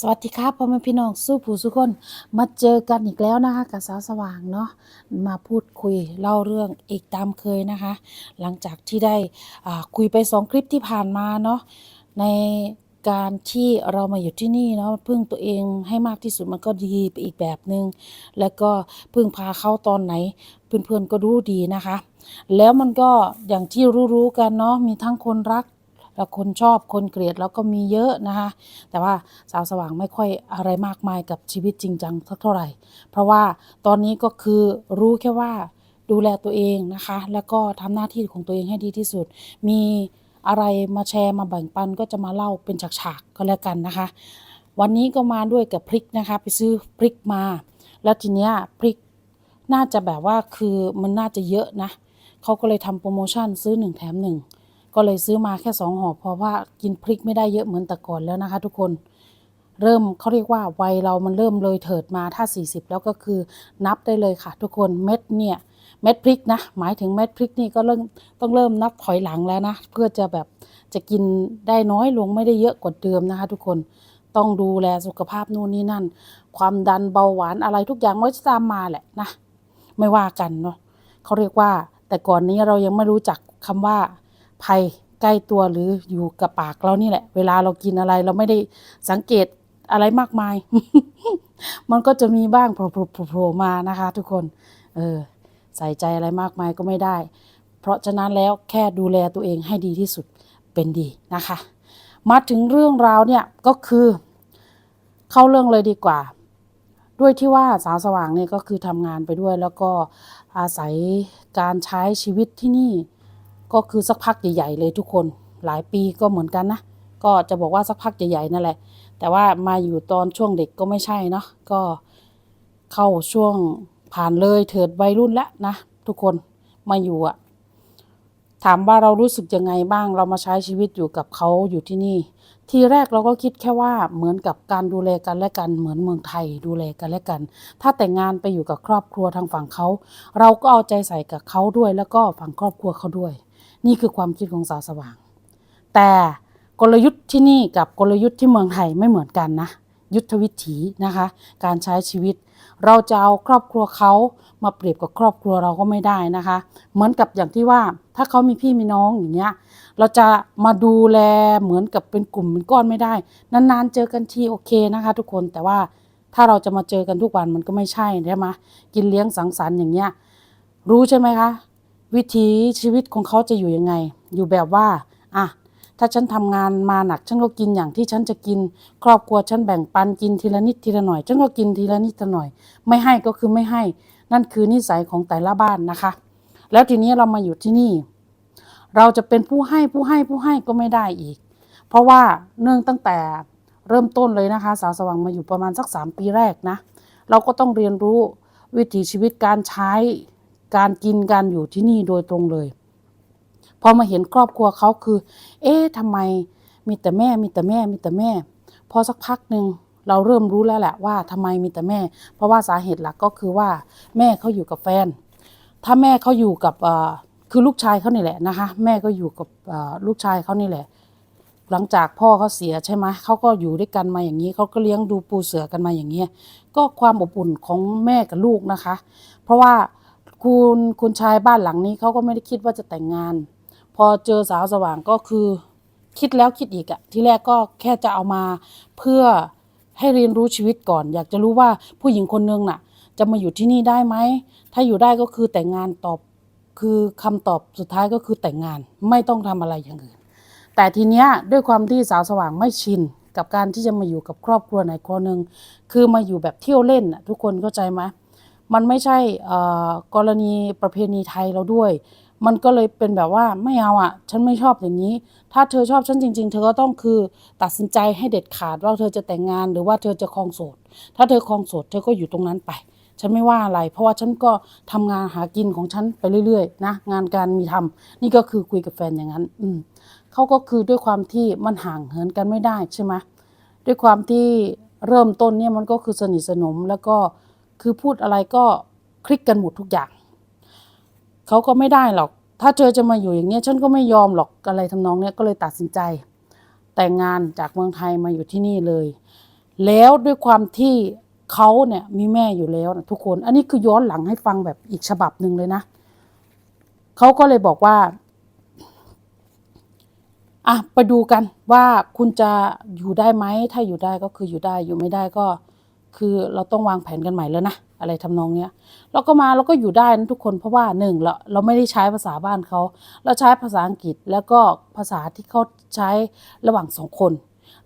สวัสดีครับพ่อแม่พี่น้องสู้ผู้สุคนมาเจอกันอีกแล้วนะคะกับสาวสว่างเนาะมาพูดคุยเล่าเรื่องอีกตามเคยนะคะ หลังจากที่ได้คุยไปสองคลิปที่ผ่านมาเนาะในการที่เรามาอยู่ที่นี่เนาะพึ่งตัวเองให้มากที่สุดมันก็ดีไปอีกแบบหนึง่งแล้วก็พึ่งพาเขาตอนไหน เพื่อนๆก็รู้ดีนะคะ แล้วมันก็อย่างที่รู้ๆกันเนาะมีทั้งคนรัก แล้วคนชอบคนเกลียดแล้วก็มีเยอะนะคะ แต่ว่าสาวสว่างไม่ค่อยอะไรมากมายกับชีวิตจริงจังสักเท่าไหร่ เพราะว่าตอนนี้ก็คือรู้แค่ว่าดูแลตัวเองนะคะ แล้วก็ทำหน้าที่ของตัวเองให้ดีที่สุด มีอะไรมาแชร์มาแบ่งปันก็จะมาเล่าเป็นฉากๆก็แล้วกันนะคะ วันนี้ก็มาด้วยกับพริกนะคะ ไปซื้อพริกมา แล้วทีเนี้ยพริกน่าจะแบบว่าคือมันน่าจะเยอะนะเขาก็เลยทำโปรโมชั่นซื้อหนึ่งแถมหนึ่ง ก็เลยซื้อมาแค่สองห่อเพราะว่ากินพริกไม่ได้เยอะเหมือนแต่ก่อนแล้วนะคะทุกคนเริ่มเขาเรียกว่าวัยเรามันเริ่มเลยเถิดมาถ้า 40 แล้วก็คือนับได้เลยค่ะ ทุกคนเม็ดเนี่ยเม็ดพริกนะ หมายถึงเม็ดพริกนี่ก็เริ่มต้องเริ่มนับถอยหลังแล้วนะ เพื่อจะแบบจะกินได้น้อยลงไม่ได้เยอะกว่าเดิมนะคะ ทุกคนต้องดูแลสุขภาพนู่นนี่นั่น ความดันเบาหวานอะไรทุกอย่างมันจะตามมาแหละนะ ไม่ว่ากันเนาะเขาเรียกว่า แต่ก่อนนี้เรายังไม่รู้จักคำว่า ภัยใกล้ตัวหรืออยู่กับปากเรานี่แหละ เวลาเรากินอะไรเราไม่ได้สังเกตอะไรมากมาย มันก็จะมีบ้างโผล่ๆมานะคะ ทุกคน เออ ใส่ใจอะไรมากมายก็ไม่ได้ เพราะฉะนั้นแล้วแค่ดูแลตัวเองให้ดีที่สุดเป็นดีนะคะ มาถึงเรื่องราวเนี่ยก็คือ เข้าเรื่องเลยดีกว่า ด้วยที่ว่าสาวสว่างเนี่ยก็คือทำงานไปด้วย แล้วก็อาศัยการใช้ชีวิตที่นี่ ก็คือสักพักใหญ่ๆเลยทุกคนหลายปีก็เหมือนกันนะ ก็จะบอกว่าสักพักใหญ่ๆนั่นแหละ แต่ว่ามาอยู่ตอนช่วงเด็กก็ไม่ใช่เนาะก็เข้าช่วงผ่านเลยเถิดวัยรุ่นแล้วนะ ทุกคนมาอยู่อะถามว่าเรารู้สึกยังไงบ้างเรามาใช้ชีวิตอยู่กับเขาอยู่ที่นี่ ทีแรกเราก็คิดแค่ว่าเหมือนกับการดูแลกันและกัน เหมือนเมืองไทยดูแลกันและกัน ถ้าแต่งงานไปอยู่กับครอบครัวทางฝั่งเขา เราก็เอาใจใส่กับเขาด้วยแล้วก็ฝั่งครอบครัวเขาด้วย นี่คือความคิดของสาวสว่าง แต่กลยุทธ์ที่นี่กับกลยุทธ์ที่เมืองไทยไม่เหมือนกันนะ ยุทธวิถีนะคะ การใช้ชีวิต เราจะเอาครอบครัวเขามาเปรียบกับครอบครัวเราก็ไม่ได้นะคะ เหมือนกับอย่างที่ว่าถ้าเขามีพี่มีน้องอย่างเงี้ยเราจะมาดูแลเหมือนกับเป็นกลุ่มเป็นก้อนไม่ได้ นานๆ เจอกันทีโอเคนะคะ ทุกคนแต่ว่าถ้าเราจะมาเจอกันทุกวันมันก็ไม่ใช่ใช่ไหมกินเลี้ยงสังสรรค์อย่างเงี้ยรู้ใช่ไหมคะ วิถีชีวิตของเขาจะอยู่ยังไง อยู่แบบว่าอะถ้าฉันทำงานมาหนัก ฉันก็กินอย่างที่ฉันจะกิน ครอบครัวฉันแบ่งปันกินทีละนิดทีละหน่อย ฉันก็กินทีละนิดทีละหน่อย ไม่ให้ก็คือไม่ให้ นั่นคือนิสัยของแต่ละบ้านนะคะ แล้วทีนี้เรามาอยู่ที่นี่ เราจะเป็นผู้ให้ผู้ให้ผู้ให้ก็ไม่ได้อีก เพราะว่าเนื่องตั้งแต่เริ่มต้นเลยนะคะ สาวสว่างมาอยู่ประมาณสักสามปีแรกนะ เราก็ต้องเรียนรู้วิถีชีวิตการใช้ การกินการอยู่ที่นี่โดยตรงเลย พอมาเห็นครอบครัวเขาคือ เอ๊ะทำไมมีแต่แม่มีแต่แม่มีแต่แม่ พอสักพักหนึ่งเราเริ่มรู้แล้วแหละว่าทำไมมีแต่แม่ เพราะว่าสาเหตุหลักก็คือว่า แม่เขาอยู่กับแฟน ถ้าแม่เขาอยู่กับคือลูกชายเขานี่แหละนะคะ แม่ก็อยู่กับลูกชายเขานี่แหละ หลังจากพ่อเขาเสียใช่ไหมเขาก็อยู่ด้วยกันมาอย่างนี้เขาก็เลี้ยงดูปูเสือกันมาอย่างนี้ยก็ความอบอุ่นของแม่กับลูกนะคะ เพราะว่า คุณคุณชายบ้านหลังนี้เขาก็ไม่ได้คิดว่าจะแต่งงาน พอเจอสาวสว่างก็คือ คิดแล้วคิดอีกอะที่แรกก็แค่จะเอามาเพื่อให้เรียนรู้ชีวิตก่อน อยากจะรู้ว่าผู้หญิงคนนึงน่ะ จะมาอยู่ที่นี่ได้ไหมถ้าอยู่ได้ก็คือแต่งงานตอบคือคำตอบสุดท้ายก็คือแต่งงานไม่ต้องทำอะไรอย่างอื่น แต่ทีเนี้ยด้วยความที่สาวสว่างไม่ชินกับการที่จะมาอยู่กับครอบครัวไหนครัวหนึ่งคือมาอยู่แบบเที่ยวเล่นน่ะทุกคนเข้าใจไหม มันไม่ใช่กรณีประเพณีไทยเราด้วย มันก็เลยเป็นแบบว่าไม่เอาอะ ฉันไม่ชอบอย่างนี้ ถ้าเธอชอบฉันจริง ๆ เธอก็ต้องคือตัดสินใจให้เด็ดขาดว่าเธอจะแต่งงานหรือว่าเธอจะครองโสด ถ้าเธอครองโสดเธอก็อยู่ตรงนั้นไป ฉันไม่ว่าอะไร เพราะว่าฉันก็ทำงานหากินของฉันไปเรื่อยๆนะงานการมีทำนี่ก็คือคุยกับแฟนอย่างนั้น อืมเขาก็คือด้วยความที่มันห่างเหินกันไม่ได้ใช่ไหมด้วยความที่เริ่มต้นเนี่ยมันก็คือสนิทสนมแล้วก็ คือพูดอะไรก็คลิกกันหมดทุกอย่าง เขาก็ไม่ได้หรอก ถ้าเธอจะมาอยู่อย่างเงี้ยฉันก็ไม่ยอมหรอกอะไรทำนองเนี้ยก็เลยตัดสินใจ แต่งงานจากเมืองไทยมาอยู่ที่นี่เลย แล้วด้วยความที่เขาเนี่ยมีแม่อยู่แล้วนะทุกคน อันนี้คือย้อนหลังให้ฟังแบบอีกฉบับหนึ่งเลยนะเขาก็เลยบอกว่าอะไปดูกันว่าคุณจะอยู่ได้ไหม ถ้าอยู่ได้ก็คืออยู่ได้อยู่ไม่ได้ก็ คือเราต้องวางแผนกันใหม่แล้วนะอะไรทำนองเนี้ยเราก็มาเราก็อยู่ได้นะทุกคนเพราะว่าหนึ่งเราเราไม่ได้ใช้ภาษาบ้านเขาเราใช้ภาษาอังกฤษแล้วก็ภาษาที่เขาใช้ระหว่างสองคน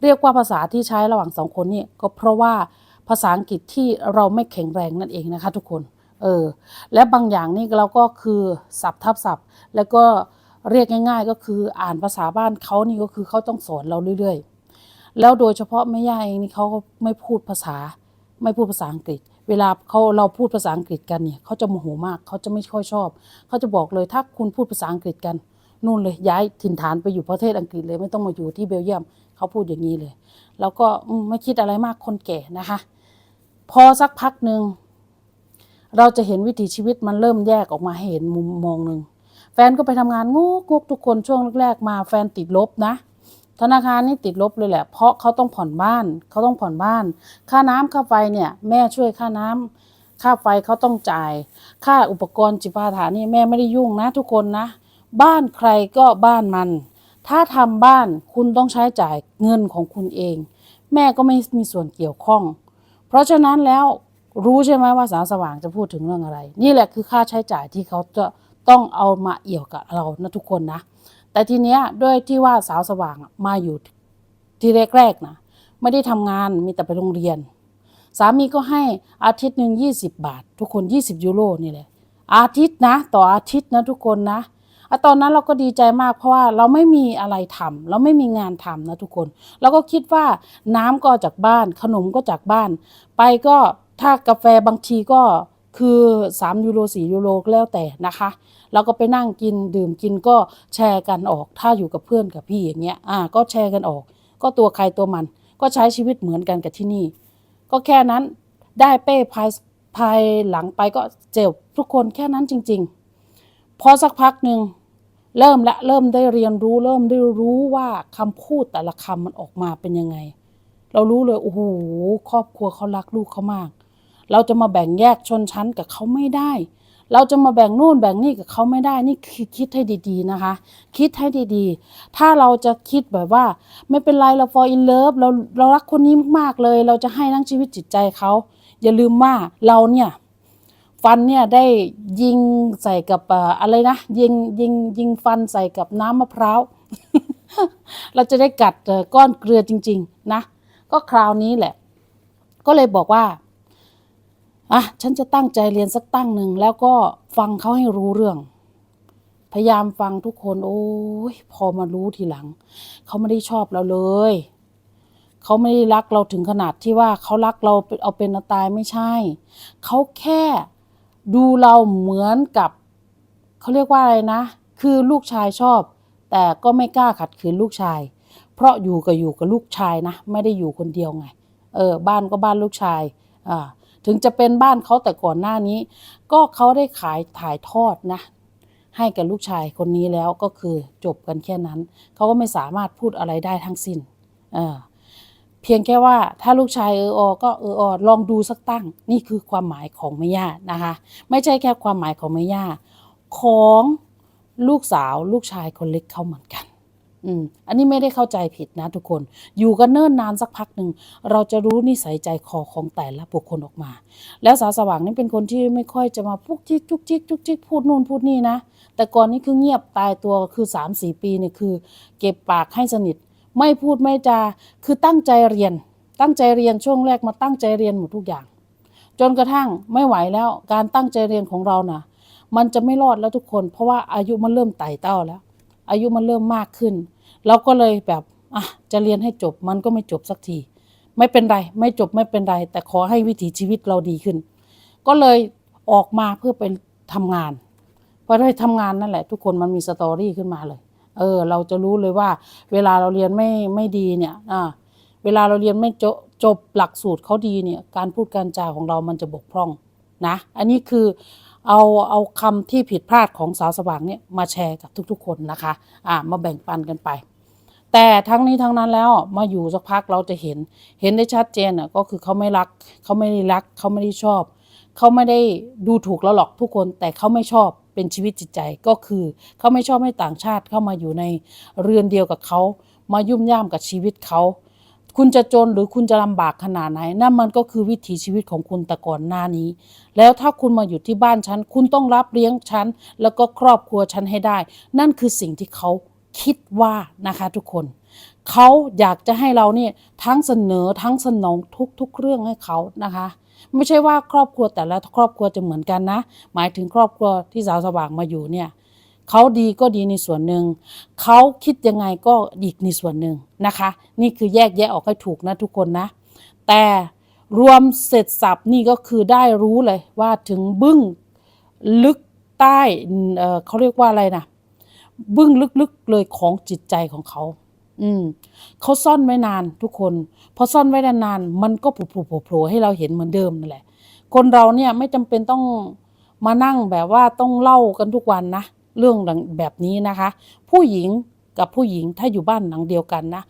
เรียกว่าภาษาที่ใช้ระหว่างสองคนนี่ก็เพราะว่าภาษาอังกฤษที่เราไม่แข็งแรงนั่นเองนะคะทุกคนเออและบางอย่างนี่เราก็คือสับทับศัพท์ แล้วก็เรียกง่าย ๆ ก็คืออ่านภาษาบ้านเขานี่ก็คือเขาต้องสอนเราเรื่อย ๆ แล้วโดยเฉพาะแม่ย่าเองนี่เขาก็ไม่พูดภาษา ไม่พูดภาษาอังกฤษ เวลาเขาเราพูดภาษาอังกฤษกันเนี่ยเขาจะโมโหมากเขาจะไม่ค่อยชอบ เขาจะบอกเลยถ้าคุณพูดภาษาอังกฤษกันนู่นเลยย้ายถิ่นฐานไปอยู่ประเทศอังกฤษเลยไม่ต้องมาอยู่ที่เบลเยียม เขาพูดอย่างนี้เลย แล้วก็ไม่คิดอะไรมากคนแก่นะคะ พอสักพักหนึ่งเราจะเห็นวิถีชีวิตมันเริ่มแยกออกมาเห็นมุมมองหนึ่งแฟนก็ไปทำงานงกงกทุกคนช่วงแรกๆมาแฟนติดลบนะ ธนาคารนี่ติดลบเลยแหละ เพราะเขาต้องผ่อนบ้านเขาต้องผ่อนบ้าน ค่าน้ำค่าไฟเนี่ยแม่ช่วยค่าน้ำค่าไฟเขาต้องจ่าย ค่าอุปกรณ์จิปาถานี่แม่ไม่ได้ยุ่งนะทุกคนนะ บ้านใครก็บ้านมัน ถ้าทำบ้านคุณต้องใช้จ่ายเงินของคุณเอง แม่ก็ไม่มีส่วนเกี่ยวข้อง เพราะฉะนั้นแล้วรู้ใช่ไหมว่าสาวสว่างจะพูดถึงเรื่องอะไร นี่แหละคือค่าใช้จ่ายที่เขาจะ ต้องเอามาเอี่ยวกับเรานะทุกคนนะ แต่ทีเนี้ยด้วยที่ว่าสาวสว่างมาอยู่ที่แรกๆนะไม่ได้ทำงานมีแต่ไปโรงเรียน สามีก็ให้อาทิตย์หนึ่ง20 บาท ทุกคน 20 ยูโรนี่แหละอาทิตย์นะ ต่ออาทิตย์นะทุกคนนะอะตอนนั้นเราก็ดีใจมากเพราะว่าเราไม่มีอะไรทำเราไม่มีงานทำนะทุกคน เราก็คิดว่าน้ำก็จากบ้าน ขนมก็จากบ้าน ไปก็ถ้ากาแฟบางทีก็ คือ3ยูโร4ยูโรก็แล้วแต่นะคะเราก็ไปนั่งกินดื่มกินก็แชร์กันออก ถ้าอยู่กับเพื่อนกับพี่อย่างเงี้ยอ่าก็แชร์กันออก ก็ตัวใครตัวมัน ก็ใช้ชีวิตเหมือนกันกับที่นี่ ก็แค่นั้นได้เป้ภายภายหลังไปก็เจ็บทุกคนแค่นั้นจริง ๆ พอสักพักหนึ่งเริ่มละเริ่มได้เรียนรู้ เริ่มได้รู้ว่าคำพูดแต่ละคำมันออกมาเป็นยังไง เรารู้เลยโอ้โหครอบครัวเขารักลูกเขามาก เราจะมาแบ่งแยกชนชั้นกับเขาไม่ได้ เราจะมาแบ่งนู่นแบ่งนี่กับเขาไม่ได้ นี่คือคิดให้ดีๆนะคะ คิดให้ดีๆ ถ้าเราจะคิดแบบว่า ไม่เป็นไรเรา fall in love เราเรารักคนนี้มากๆเลย เราจะให้ทั้งชีวิตจิตใจเขาอย่าลืมว่าเราเนี่ยฟันเนี่ยได้ยิงใส่กับอะไรนะยิงยิงยิงฟันใส่กับน้ำมะพร้าวเราจะได้กัดก้อนเกลือจริง ๆ นะ ก็คราวนี้แหละ ก็เลยบอกว่า อะฉันจะตั้งใจเรียนสักตั้งหนึ่งแล้วก็ฟังเขาให้รู้เรื่อง พยายามฟังทุกคน โอ้ยพอมารู้ทีหลัง เขาไม่ได้ชอบเราเลย เขาไม่ได้รักเราถึงขนาดที่ว่าเขารักเราเอาเป็นตายไม่ใช่ เขาแค่ดูเราเหมือนกับเขาเรียกว่าอะไรนะ คือลูกชายชอบ แต่ก็ไม่กล้าขัดขืนลูกชาย เพราะอยู่กับอยู่กับลูกชายนะ ไม่ได้อยู่คนเดียวไง เออ บ้านก็บ้านลูกชาย อ่า ถึงจะเป็นบ้านเขาแต่ก่อนหน้านี้ ก็เขาได้ขายถ่ายทอดนะ ให้กับลูกชายคนนี้แล้วก็คือจบกันแค่นั้น เขาก็ไม่สามารถพูดอะไรได้ทั้งสิ้นเออเพียงแค่ว่าถ้าลูกชายเอออก็เอออลองดูสักตั้ง นี่คือความหมายของแม่ย่านะคะ ไม่ใช่แค่ความหมายของแม่ย่าของลูกสาวลูกชายคนเล็กเขาเหมือนกัน อืมอันนี้ไม่ได้เข้าใจผิดนะทุกคน อยู่กันเนิ่นนานสักพักหนึ่งเราจะรู้นิสัยใจคอของแต่ละบุคคลออกมา แล้วสาวสว่างนี่เป็นคนที่ไม่ค่อยจะมาพุกจิกจุกจิกจุกจิกพูดนู่นพูดนี่นะ แต่ก่อนนี่คือเงียบตายตัวคือสามสี่ปีเนี่ยคือ เก็บปากให้สนิท ไม่พูดไม่จาคือตั้งใจเรียน ตั้งใจเรียนช่วงแรกมาตั้งใจเรียนหมดทุกอย่าง จนกระทั่งไม่ไหวแล้วการตั้งใจเรียนของเราน่ะ มันจะไม่รอดแล้วทุกคน เพราะว่าอายุมันเริ่มไต่เต้าแล้ว อายุมันเริ่มมากขึ้น เราก็เลยแบบอะจะเรียนให้จบมันก็ไม่จบสักที ไม่เป็นไร ไม่จบไม่เป็นไร แต่ขอให้วิถีชีวิตเราดีขึ้น ก็เลยออกมาเพื่อไปทำงานพอได้ทำงานนั่นแหละ ทุกคนมันมีสตอรี่ขึ้นมาเลย เออ เราจะรู้เลยว่า เวลาเราเรียนไม่ไม่ดีเนี่ยอ่าเวลาเราเรียนไม่จบจบหลักสูตรเขาดีเนี่ย การพูดการจาของเรามันจะบกพร่องนะ อันนี้คือ เอาเอาคำที่ผิดพลาดของสาวสว่างเนี่ยมาแชร์กับทุกๆ คนนะคะอ่ามาแบ่งปันกันไป แต่ทั้งนี้ทั้งนั้นแล้วมาอยู่สักพักเราจะเห็นเห็นได้ชัดเจนอะก็คือเขาไม่รักเขาไม่ได้รักเขาไม่ได้ชอบ เขาไม่ได้ดูถูกเราหรอกทุกคน แต่เขาไม่ชอบเป็นชีวิตจิตใจก็คือ เขาไม่ชอบให้ต่างชาติเข้ามาอยู่ในเรือนเดียวกับเขามายุ่มย่ามกับชีวิตเขา คุณจะจนหรือคุณจะลำบากขนาดไหนนั่นมันก็คือวิถีชีวิตของคุณแต่ก่อนหน้านี้ แล้วถ้าคุณมาอยู่ที่บ้านฉัน คุณต้องรับเลี้ยงฉัน แล้วก็ครอบครัวฉันให้ได้ นั่นคือสิ่งที่เขาคิดว่านะคะทุกคน เขาอยากจะให้เราเนี่ยทั้งเสนอทั้งสนองทุกๆเรื่องให้เขานะคะไม่ใช่ว่าครอบครัวแต่ละครอบครัวจะเหมือนกันนะ หมายถึงครอบครัวที่สาวสว่างมาอยู่เนี่ย เขาดีก็ดีในส่วนหนึ่งเขาคิดยังไงก็อีกในส่วนหนึ่งนะคะ นี่คือแยกแยะออกให้ถูกนะทุกคนนะ แต่รวมเสร็จสับนี่ก็คือได้รู้เลยว่าถึงบึ้งลึกใต้เออเขาเรียกว่าอะไรนะบึ้งลึกๆเลยของจิตใจของเขา อืมเขาซ่อนไว้นานทุกคน พอซ่อนไว้นานๆมันก็โผล่ๆๆให้เราเห็นเหมือนเดิมนั่นแหละ คนเราเนี่ยไม่จำเป็นต้องมานั่งแบบว่าต้องเล่ากันทุกวันนะ เรื่องแบบนี้นะคะ ผู้หญิงกับผู้หญิงถ้าอยู่บ้านหลังเดียวกันนะ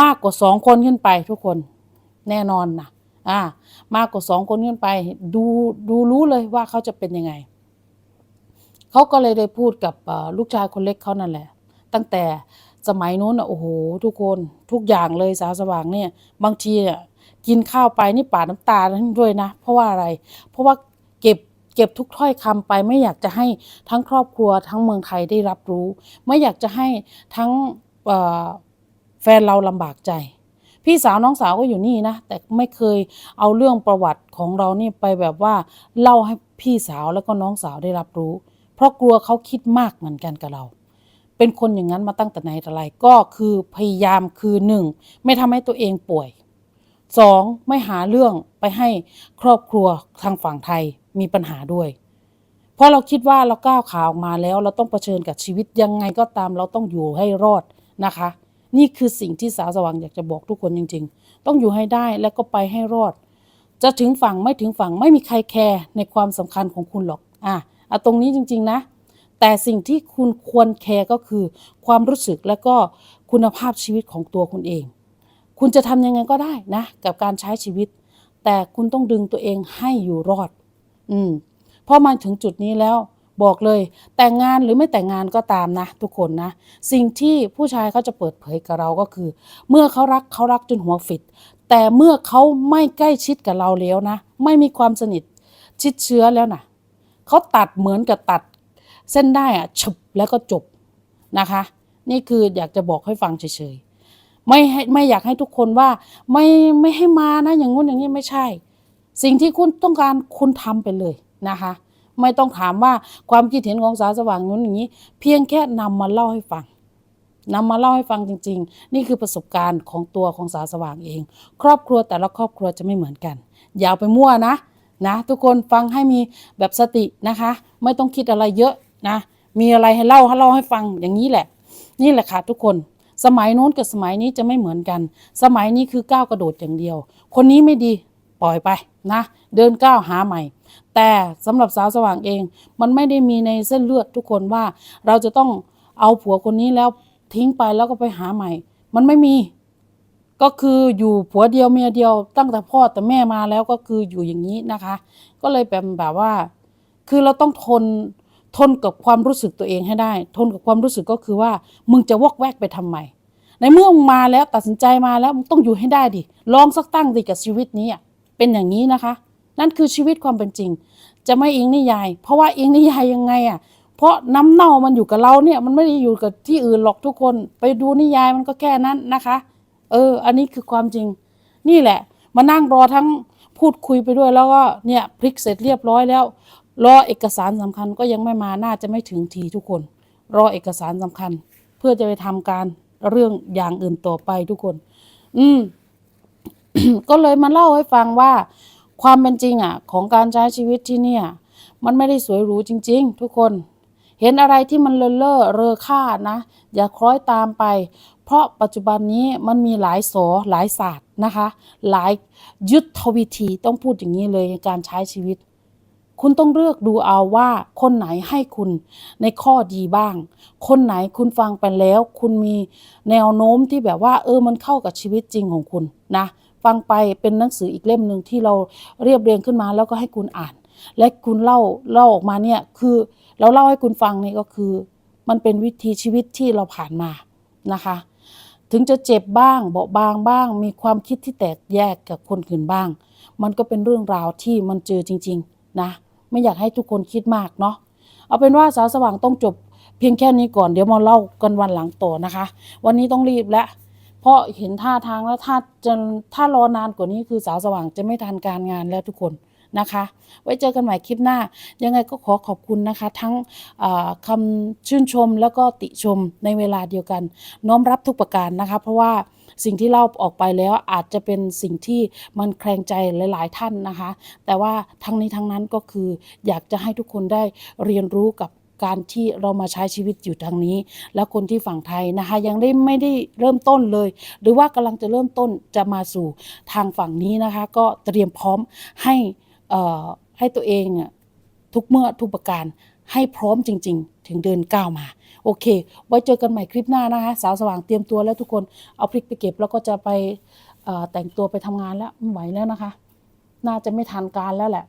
มากกว่าสองคนขึ้นไปทุกคนแน่นอนนะอ่ามากกว่าสองคนขึ้นไป ดูดูรู้เลยว่าเขาจะเป็นยังไงเขาก็เลยได้พูดกับลูกชายคนเล็กเขานั่นแหละ ตั้งแต่สมัยนู้นอะโอ้โหทุกคนทุกอย่างเลยสาวสว่างเนี่ย บางทีอะกินข้าวไปนี่ป่าน้ำตาด้วยนะ เพราะว่าอะไร เพราะว่า เก็บทุกถ้อยคำไป ไม่อยากจะให้ทั้งครอบครัวทั้งเมืองไทยได้รับรู้ ไม่อยากจะให้ทั้งแฟนเราลำบากใจ พี่สาวน้องสาวก็อยู่นี่นะ แต่ไม่เคยเอาเรื่องประวัติของเรานี่ไปแบบว่าเล่าให้พี่สาวแล้วก็น้องสาวได้รับรู้ เพราะกลัวเขาคิดมากเหมือนกันกับเราเป็นคนอย่างนั้นมาตั้งแต่ไหนแต่ไรก็คือพยายามคือหนึ่งไม่ทำให้ตัวเองป่วยสองไม่หาเรื่องไปให้ครอบครัวทางฝั่งไทย มีปัญหาด้วย เพราะเราคิดว่าเราก้าวขาออกมาแล้ว เราต้องเผชิญกับชีวิตยังไงก็ตามเราต้องอยู่ให้รอดนะคะ นี่คือสิ่งที่สาวสว่างอยากจะบอกทุกคนจริง ๆ ต้องอยู่ให้ได้แล้วก็ไปให้รอด จะถึงฝั่งไม่ถึงฝั่งไม่มีใครแคร์ในความสำคัญของคุณหรอกอะเอาตรงนี้จริง ๆนะ แต่สิ่งที่คุณควรแคร์ก็คือ ความรู้สึกและก็คุณภาพชีวิตของตัวคุณเอง คุณจะทำยังไงก็ได้นะ กับการใช้ชีวิต แต่คุณต้องดึงตัวเองให้อยู่รอด อืมพอมาถึงจุดนี้แล้วบอกเลย แต่งงานหรือไม่แต่งงานก็ตามนะ ทุกคนนะ สิ่งที่ผู้ชายเขาจะเปิดเผยกับเราก็คือ เมื่อเขารักเขารักจนหัวฟิตแต่เมื่อเขาไม่ใกล้ชิดกับเราแล้วนะ ไม่มีความสนิทชิดเชื้อแล้วนะเขาตัดเหมือนกับตัด เส้นได้อะฉุบแล้วก็จบนะคะ นี่คืออยากจะบอกให้ฟังเฉยๆไม่ให้ไม่อยากให้ทุกคนว่าไม่ไม่ให้มานะอย่างงู้นอย่างนี้ไม่ใช่ สิ่งที่คุณต้องการคุณทำไปเลยนะคะ ไม่ต้องถามว่าความคิดเห็นของสาวสว่างนู้นอย่างนี้ เพียงแค่นำมาเล่าให้ฟังนำมาเล่าให้ฟังจริง ๆ นี่คือประสบการณ์ของตัวของสาวสว่างเอง ครอบครัวแต่ละครอบครัวจะไม่เหมือนกัน อย่าเอาไปมั่วนะนะ ทุกคนฟังให้มีแบบสตินะคะ ไม่ต้องคิดอะไรเยอะนะ มีอะไรให้เล่าให้เล่าให้ฟังอย่างนี้แหละ นี่แหละค่ะทุกคน สมัยโน้นกับสมัยนี้จะไม่เหมือนกัน สมัยนี้คือก้าวกระโดดอย่างเดียว คนนี้ไม่ดี ปล่อยไปนะ เดินก้าวหาใหม่ แต่สำหรับสาวสว่างเอง มันไม่ได้มีในเส้นเลือดทุกคนว่า เราจะต้องเอาผัวคนนี้แล้วทิ้งไปแล้วก็ไปหาใหม่ มันไม่มี ก็คืออยู่ผัวเดียวเมียเดียว ตั้งแต่พ่อแต่แม่มาแล้วก็คืออยู่อย่างนี้นะคะ ก็เลยเป็นแบบว่า คือเราต้องทนทนกับความรู้สึกตัวเองให้ได้ ทนกับความรู้สึกก็คือว่า มึงจะวอกแวกไปทำไมในเมื่อมึงมาแล้วตัดสินใจมาแล้วมึงต้องอยู่ให้ได้ดิลองสักตั้งดิกับชีวิตนี้อะ เป็นอย่างนี้นะคะ นั่นคือชีวิตความเป็นจริง จะไม่อิงนิยาย เพราะว่าอิงนิยายยังไงอะเพราะน้ำเน่ามันอยู่กับเราเนี่ยมันไม่ได้อยู่กับที่อื่นหรอกทุกคน ไปดูนิยายมันก็แค่นั้นนะคะ เออ อันนี้คือความจริง นี่แหละ มานั่งรอทั้งพูดคุยไปด้วยแล้วก็เนี่ยพลิกเสร็จเรียบร้อยแล้ว รอเอกสารสำคัญก็ยังไม่มาน่าจะไม่ถึงทีทุกคน รอเอกสารสำคัญ เพื่อจะไปทำการเรื่องอย่างอื่นต่อไปทุกคน อืม ก็เลยมาเล่าให้ฟังว่า ความเป็นจริงอะ ของการใช้ชีวิตที่เนี่ย มันไม่ได้สวยหรูจริง ๆ ทุกคน เห็นอะไรที่มันเลอะเลอะเรอค่านะ อย่าคล้อยตามไป เพราะปัจจุบันนี้มันมีหลายโสหลายศาสตร์นะคะ หลายยุทธวิธีต้องพูดอย่างนี้เลยในการใช้ชีวิตคุณต้องเลือกดูเอาว่าคนไหนให้คุณในข้อดีบ้าง คนไหนคุณฟังไปแล้ว คุณมีแนวโน้มที่แบบว่า เออมันเข้ากับชีวิตจริงของคุณนะ ฟังไปเป็นหนังสืออีกเล่มหนึ่งที่เราเรียบเรียงขึ้นมา แล้วก็ให้คุณอ่าน และคุณเล่าเล่าออกมาเนี่ยคือเราเล่าให้คุณฟังนี่ก็คือ มันเป็นวิธีชีวิตที่เราผ่านมานะคะ ถึงจะเจ็บบ้างเบาบางบ้าง มีความคิดที่แตกแยกกับคนอื่นบ้าง มันก็เป็นเรื่องราวที่มันเจอจริง ๆ นะ ไม่อยากให้ทุกคนคิดมากเนาะเอาเป็นว่าสาวสว่างต้องจบเพียงแค่นี้ก่อนเดี๋ยวมาเล่ากันวันหลังต่อนะคะ วันนี้ต้องรีบแล้ว เพราะเห็นท่าทางแล้วถ้าจะถ้ารอนานกว่านี้คือสาวสว่างจะไม่ทันการงานแล้วทุกคนนะคะ ไว้เจอกันใหม่คลิปหน้า ยังไงก็ขอขอบคุณนะคะ ทั้งคำชื่นชมแล้วก็ติชมในเวลาเดียวกัน น้อมรับทุกประการนะคะ เพราะว่าสิ่งที่เล่าออกไปแล้วอาจจะเป็นสิ่งที่มันแคลงใจหลาย ๆ ท่านนะคะ แต่ว่าทั้งนี้ทั้งนั้นก็คืออยากจะให้ทุกคนได้เรียนรู้กับ การที่เรามาใช้ชีวิตอยู่ทางนี้ แล้วคนที่ฝั่งไทยนะคะยังได้ไม่ได้เริ่มต้นเลย หรือว่ากำลังจะเริ่มต้นจะมาสู่ทางฝั่งนี้นะคะ ก็เตรียมพร้อมให้เอ่อให้ตัวเองทุกเมื่อทุกประการให้พร้อมจริง ๆ ถึงเดินก้าวมา โอเค ไว้เจอกันใหม่คลิปหน้านะคะ สาวสว่างเตรียมตัวแล้วทุกคนเอาพริกไปเก็บแล้วก็จะไปแต่งตัวไปทำงานแล้วไม่ไหวแล้วนะคะ น่าจะไม่ทันการแล้วแหละ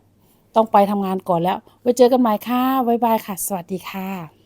ต้องไปทำงานก่อนแล้ว ไว้เจอกันใหม่ค่ะบ๊ายบายค่ะ สวัสดีค่ะ